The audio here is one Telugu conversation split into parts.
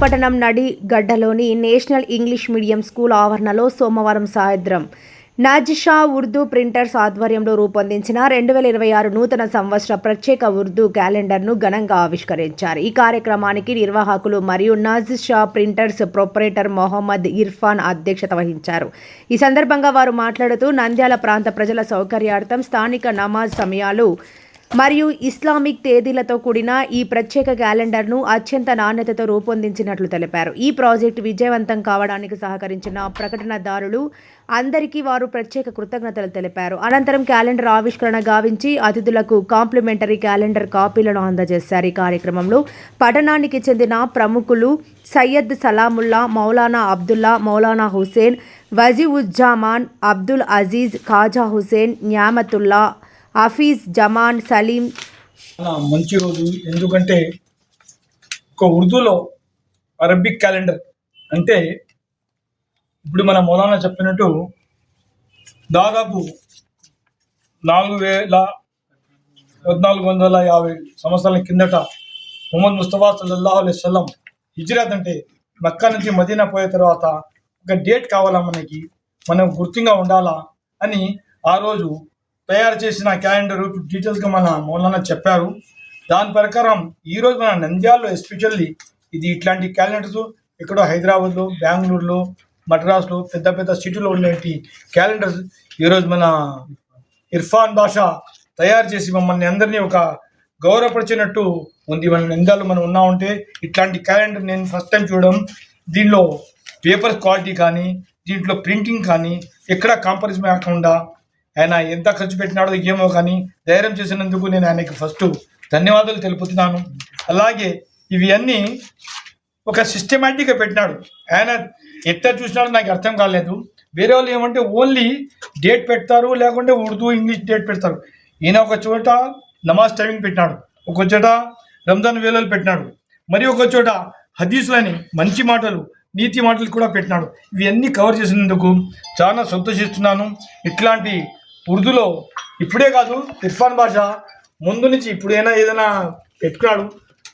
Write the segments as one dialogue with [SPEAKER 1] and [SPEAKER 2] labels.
[SPEAKER 1] పట్టణం నడిగడ్డలోని నేషనల్ ఇంగ్లీష్ మీడియం స్కూల్ ఆవరణలో సోమవారం సాయంత్రం. నాజిషా ఉర్దూ ప్రింటర్స్ ఆధ్వర్యంలో రూపొందించిన రెండు వేల ఇరవై ఆరు నూతన సంవత్సర ప్రత్యేక ఉర్దూ క్యాలెండర్ను ఘనంగా ఆవిష్కరించారు. ఈ కార్యక్రమానికి నిర్వాహకులు మరియు నాజిషా ప్రింటర్స్ ప్రొపరేటర్ మొహమ్మద్ ఇర్ఫాన్ అధ్యక్షత వహించారు. ఈ సందర్భంగా వారు మాట్లాడుతూ నంద్యాల ప్రాంత ప్రజల సౌకర్యార్థం స్థానిక నమాజ్ సమయాలు మరియు ఇస్లామిక్ తేదీలతో కూడిన ఈ ప్రత్యేక క్యాలెండర్ను అత్యంత నాణ్యతతో రూపొందించినట్లు తెలిపారు. ఈ ప్రాజెక్టు విజయవంతం కావడానికి సహకరించిన ప్రకటనదారులు అందరికీ వారు ప్రత్యేక కృతజ్ఞతలు తెలిపారు. అనంతరం క్యాలెండర్ ఆవిష్కరణ గావించి అతిథులకు కాంప్లిమెంటరీ క్యాలెండర్ కాపీలను అందజేశారు. ఈ కార్యక్రమంలో పట్టణానికి చెందిన ప్రముఖులు సయ్యద్ సలాముల్లా మౌలానా అబ్దుల్లా మౌలానా హుసేన్ వజీవుజ్జామాన్ అబ్దుల్ అజీజ్ ఖాజా హుసేన్ న్యామతుల్లా హఫీజ్ జమాన్ సలీం.
[SPEAKER 2] మంచి రోజు. ఎందుకంటే ఒక ఉర్దూలో అరబిక్ క్యాలెండర్ అంటే ఇప్పుడు మన మౌలానా చెప్పినట్టు దాదాపు నాలుగు వేల పద్నాలుగు వందల యాభై సంవత్సరాల కిందట ముహమ్మద్ ముస్తఫా సల్లల్లాహు అలైహి సల్లం హిజ్రాత్ అంటే మక్కా నుంచి మదీనా పోయిన తర్వాత ఒక డేట్ కావాలా మనకి? మనం గుర్తుగా ఉండాలా అని ఆ రోజు తయారు చేసిన క్యాలెండర్ డీటెయిల్స్గా మన మౌలానా చెప్పారు. దాని ప్రకారం ఈరోజు మన నంద్యాలలో ఎస్పెషల్లీ ఇది ఇట్లాంటి క్యాలెండర్స్ ఎక్కడో హైదరాబాద్లో బెంగళూరులో మద్రాసులో పెద్ద పెద్ద సిటీలో ఉండేటి క్యాలెండర్స్ ఈరోజు మన ఇర్ఫాన్ భాష తయారు చేసి మమ్మల్ని అందరినీ ఒక గౌరవపరిచినట్టు ఉంది. మన నంద్యాలు మనం ఉన్నామంటే ఇట్లాంటి క్యాలెండర్ నేను ఫస్ట్ టైం చూడడం. దీనిలో పేపర్ క్వాలిటీ కానీ దీంట్లో ప్రింటింగ్ కానీ ఎక్కడ కాంప్రమైజ్ కాకుండా ఆయన ఎంత ఖర్చు పెట్టినాడో ఏమో కానీ ధైర్యం చేసినందుకు నేను ఆయనకి ఫస్ట్ ధన్యవాదాలు తెలుపుతున్నాను. అలాగే ఇవి అన్నీ ఒక సిస్టమేటిక్గా పెట్టినాడు. ఆయన ఎట్లా చూసినాడో నాకు అర్థం కాలేదు. వేరే వాళ్ళు ఏమంటే ఓన్లీ డేట్ పెడతారు లేకుంటే ఉర్దూ ఇంగ్లీష్ డేట్ పెడతారు. ఈయన ఒక చోట నమాజ్ టైమింగ్ పెట్టినాడు. ఒక చోట రంజాన్ వేలలు పెట్టినాడు. మరి ఒక చోట హదీసులని మంచి మాటలు నీతి మాటలు కూడా పెట్టినాడు. ఇవన్నీ కవర్ చేసినందుకు చాలా సంతోషిస్తున్నాను. ఇట్లాంటి ఉర్దూలో ఇప్పుడే కాదు ఇర్ఫాన్ భాష ముందు నుంచి ఇప్పుడైనా ఏదైనా పెట్టుకున్నాడు.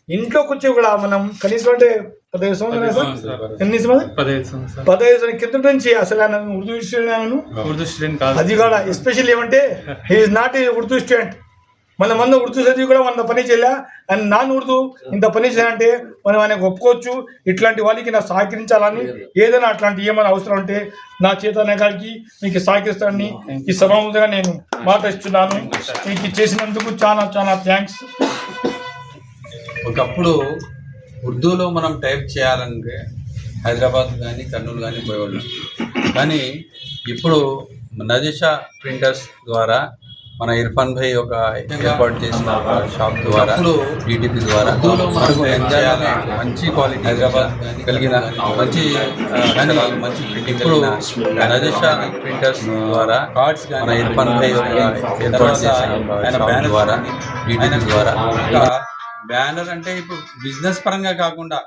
[SPEAKER 2] ఇంట్లోకి వచ్చి కూడా మనం కనీసం అంటే పదహైదు సంవత్సరాలు? ఎన్ని
[SPEAKER 3] పదహైదు సంవత్సరాలు.
[SPEAKER 2] కింద నుంచి అసలు ఆయన ఉర్దూ స్టూడెంట్
[SPEAKER 3] ఉర్దూ స్టూడెంట్
[SPEAKER 2] అది కూడా ఎస్పెషల్ ఏమంటే he is not a Urdu student మన మంద ఉర్దూ చదివి కూడా మన పని చేయలే. అండ్ నాన్ ఉర్దూ ఇంత పని చేయాలంటే మనం ఆయనకు ఒప్పుకోవచ్చు. ఇట్లాంటి వాళ్ళకి నా సహకరించాలని ఏదైనా అట్లాంటి ఏమైనా అవసరం ఉంటే నా చేత కాడికి మీకు సహకరిస్తానని ఈ సభాముగా నేను మాట ఇస్తున్నాను. మీకు చేసినందుకు చాలా చాలా థ్యాంక్స్
[SPEAKER 4] ఒకప్పుడు ఉర్దూలో మనం టైప్ చేయాలంటే హైదరాబాద్ కానీ కర్నూలు కానీ పోయేవాళ్ళం. కానీ ఇప్పుడు నజీషా ప్రింటర్స్ ద్వారా మన ఇర్ఫాన్ భాయ్ ఒక ఏర్పాటు చేసిన ఒక షాప్ ద్వారా డిటిపి ద్వారా మనకు చేయాలి మంచి క్వాలిటీ హైదరాబాద్ కలిగిన మంచి మంచి ప్రింటింగ్ ప్రింటర్స్ ద్వారా కార్డ్స్ మన ఇర్ఫాన్ భాయ్ ఏర్పాటు చేసిన ఆయన బ్యానర్ ద్వారా డిటిపి ద్వారా. ఇంకా బ్యానర్ అంటే ఇప్పుడు బిజినెస్ పరంగా కాకుండా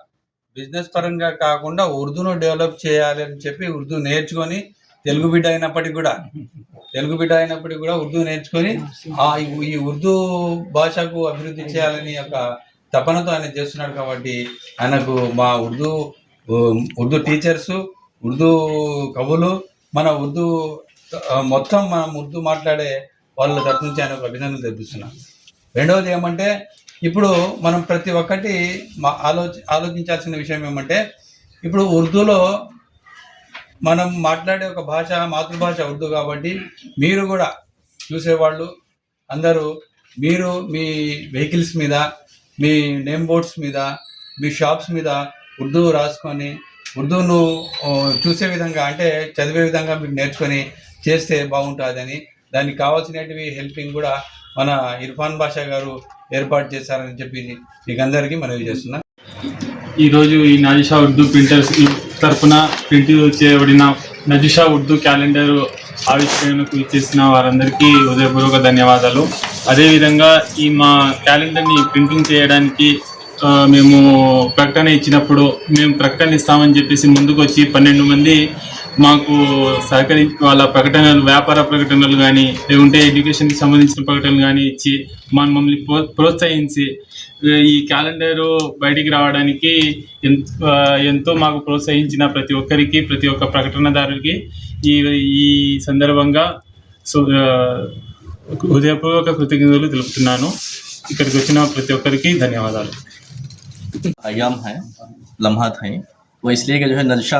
[SPEAKER 4] బిజినెస్ పరంగా కాకుండా ఉర్దూను డెవలప్ చేయాలి అని చెప్పి ఉర్దూ నేర్చుకొని తెలుగు బిడ్డ అయినప్పటికీ కూడా తెలుగు బిడ్డ అయినప్పటికీ కూడా ఉర్దూ నేర్చుకొని ఆ ఈ- ఉర్దూ భాషకు అభివృద్ధి చేయాలని ఒక తపనతో ఆయన చేస్తున్నాడు కాబట్టి ఆయనకు మా ఉర్దూ ఉర్దూ టీచర్స్ ఉర్దూ కవులు మన ఉర్దూ మొత్తం మనం ఉర్దూ మాట్లాడే వాళ్ళ తరఫు నుంచి ఆయనకు అభినందనలు తెప్పిస్తున్నాం రెండవది ఏమంటే ఇప్పుడు మనం ప్రతి ఒక్కటి మా ఆలోచి ఆలోచించాల్సిన విషయం ఏమంటే ఇప్పుడు ఉర్దూలో మనం మాట్లాడే ఒక భాష మాతృభాష ఉర్దూ కాబట్టి మీరు కూడా చూసేవాళ్ళు అందరూ మీరు మీ వెహికల్స్ మీద మీ నేమ్ బోర్డ్స్ మీద మీ షాప్స్ మీద ఉర్దూ రాసుకొని ఉర్దూను చూసే విధంగా అంటే చదివే విధంగా మీరు నేర్చుకొని చేస్తే బాగుంటుందని. దానికి కావాల్సినవి హెల్పింగ్ కూడా మన ఇర్ఫాన్ బాషా గారు ఏర్పాటు చేశారని చెప్పి మీకు అందరికీ మనవి చేస్తున్నా.
[SPEAKER 3] ఈరోజు ఈ నజిషా ఉర్దూ ప్రింటర్స్ తరఫున ప్రింట్ చేయబడిన నజిషా ఉర్దూ క్యాలెండర్ ఆవిష్కరణకు ఇచ్చేసిన వారందరికీ హృదయపూర్వక ధన్యవాదాలు. అదేవిధంగా ఈ మా క్యాలెండర్ని ప్రింటింగ్ చేయడానికి మేము ప్రకటన ఇచ్చినప్పుడు మేము ప్రకటన ఇస్తామని చెప్పేసి ముందుకు వచ్చి పన్నెండు మంది మాకు సహకరి వాళ్ళ ప్రకటనలు వ్యాపార ప్రకటనలు కానీ లేకుంటే ఎడ్యుకేషన్కి సంబంధించిన ప్రకటనలు కానీ ఇచ్చి మా మమ్మల్ని ప్రో ప్రోత్సహించి ఈ క్యాలెండర్ బయటికి రావడానికి ఎన్- ఆ, ఎంతో మాకు ప్రోత్సహించిన ప్రతి ఒక్కరికి ప్రతి ఒక్క ప్రకటనదారుడికి ఈ ఈ సందర్భంగా సో ఆ, హృదయపూర్వక కృతజ్ఞతలు తెలుపుతున్నాను ఇక్కడికి వచ్చిన ప్రతి ఒక్కరికి ధన్యవాదాలు
[SPEAKER 5] आयाम है लम्हात हैं वो इसलिए कि जो है नलशा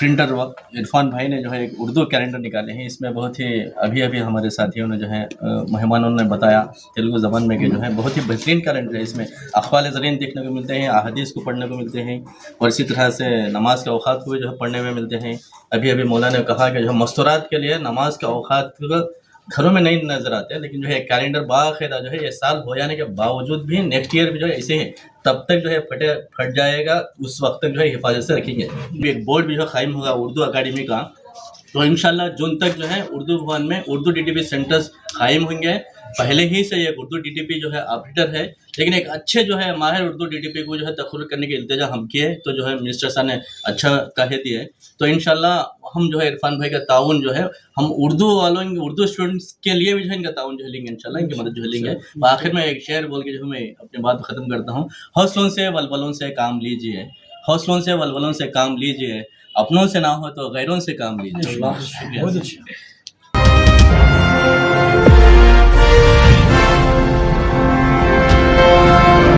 [SPEAKER 5] کیلنڈر عرفان بھائی نے جو ہے ایک اردو کیلنڈر نکالے ہیں۔ اس میں بہت ہی ابھی ابھی ہمارے ساتھیوں نے جو ہے مہمانوں نے بتایا تیلگو زبان میں کہ جو ہے بہت ہی بہترین کیلنڈر ہے۔ اس میں اخوال زرین دیکھنے کو ملتے ہیں، احادیث کو پڑھنے کو ملتے ہیں اور اسی طرح سے نماز کے اوقات کو جو ہے پڑھنے میں ملتے ہیں۔ ابھی ابھی مولانا نے کہا کہ جو ہے مستورات کے لیے نماز کے اوقات گھروں میں نہیں نظر آتے، لیکن جو ہے کیلنڈر باقاعدہ جو ہے یہ سال ہو جانے کے باوجود بھی نیکسٹ ایئر بھی جو ہے ایسے ہی تب تک جو ہے پھٹے، پھٹ جائے گا، اس وقت تک جو ہے حفاظت سے رکھیں گے۔ ایک بورڈ بھی جو قائم ہوگا اردو اکیڈمی کا۔ تو انشاءاللہ جون تک جو ہے اردو بھون میں اردو ڈی ٹی پی سینٹرز قائم ہوں گے پہلے ہی سے یہ اردو ڈی ٹی پی جو ہے آپریٹر ہے لیکن ایک اچھے جو ہے ماہر اردو ڈی ٹی پی کو جو ہے تخر کرنے کے التجا ہم کیے تو جو ہے منسٹر صاحب نے اچھا کہہ دیا ہے تو انشاءاللہ ہم جو ہے عرفان بھائی کا تعاون جو ہے ہم اردو والوں اردو اسٹوڈنٹس کے لیے بھی جو ہے ان کا تعاون جو ہے لیں گے انشاءاللہ ان کی مدد جو ہے لیں گے آخر میں ایک شعر بول کے جو ہے میں اپنی بات ختم کرتا ہوں حوصلوں سے ولولوں سے کام لیجیے حوصلوں سے ولولوں سے کام لیجیے
[SPEAKER 2] اپنوں سے نہ ہو تو غیروں سے کام لیجیے۔ بہت اچھا۔